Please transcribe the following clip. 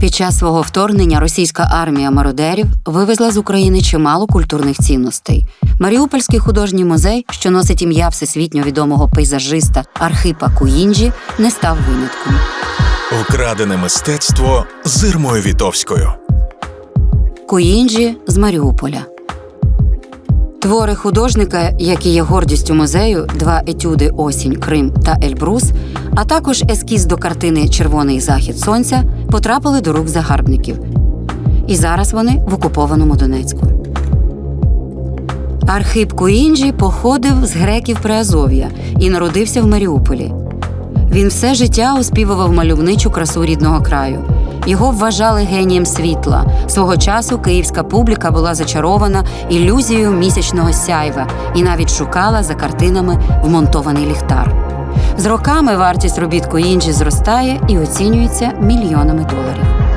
Під час свого вторгнення російська армія мародерів вивезла з України чимало культурних цінностей. Маріупольський художній музей, що носить ім'я всесвітньо відомого пейзажиста Архипа Куїнджі, не став винятком. Вкрадене мистецтво з Ірмою Вітовською. Куїнджі з Маріуполя. Твори художника, які є гордістю музею, два етюди Осінь, Крим та Ельбрус, а також ескіз до картини Червоний захід сонця потрапили до рук загарбників. І зараз вони в окупованому Донецьку. Архип Куінджі походив з греків Приазов'я і народився в Маріуполі. Він все життя оспівував мальовничу красу рідного краю. Його вважали генієм світла. Свого часу київська публіка була зачарована ілюзією місячного сяйва і навіть шукала за картинами вмонтований ліхтар. З роками вартість робіт інжі зростає і оцінюється мільйонами доларів.